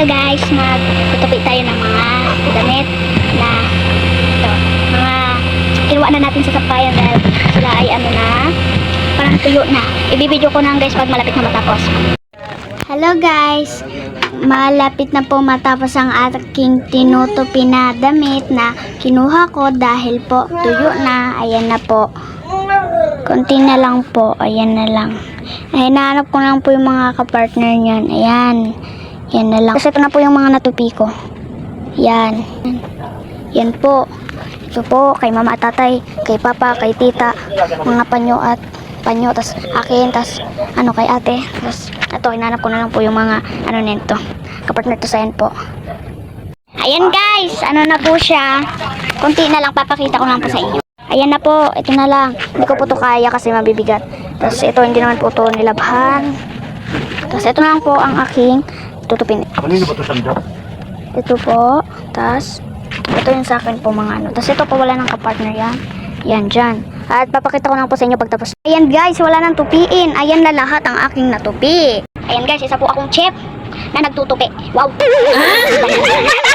Hello guys, magtutupi tayo ng mga damit na ito, mga kinuha na natin sa sampayan dahil sila ay ano na, parang tuyo na. Ibibideo ko na guys pag malapit na matapos. Hello guys, malapit na po matapos ang aking tinutupi na damit na kinuha ko dahil po tuyo na. Ayan na po. Konti na lang po. Ayan na lang. Ay, hinahanap ko lang po yung mga kapartner niyan. Ayan. Yan na lang. Kasi ito na po yung mga natupi ko. Yan. Yan po. Ito po, kay mama at tatay, kay papa, kay tita, mga panyo at panyo, tas akin, tas ano kay ate. Tas ito, hinanap ko na lang po yung mga ano nito. Kapartner to sa yan po. Ayan guys, ano na po siya. Kunti na lang, papakita ko lang po sa inyo. Ayan na po, ito na lang. Hindi ko po to kaya kasi mabibigat. Tapos ito, hindi naman po to nilabhan. Tapos ito na lang po ang aking tutupin. Kanino ba ito sanda? Ito po. Tapos, ito yung sa akin po mga ano. Tapos ito po wala nang kapartner yan. Yan dyan. At papakita ko lang po sa inyo pagtapos. Ayan guys, wala nang tupiin. Ayan na lahat ang aking natupi. Ayan guys, isa po akong chef na nagtutupi. Wow!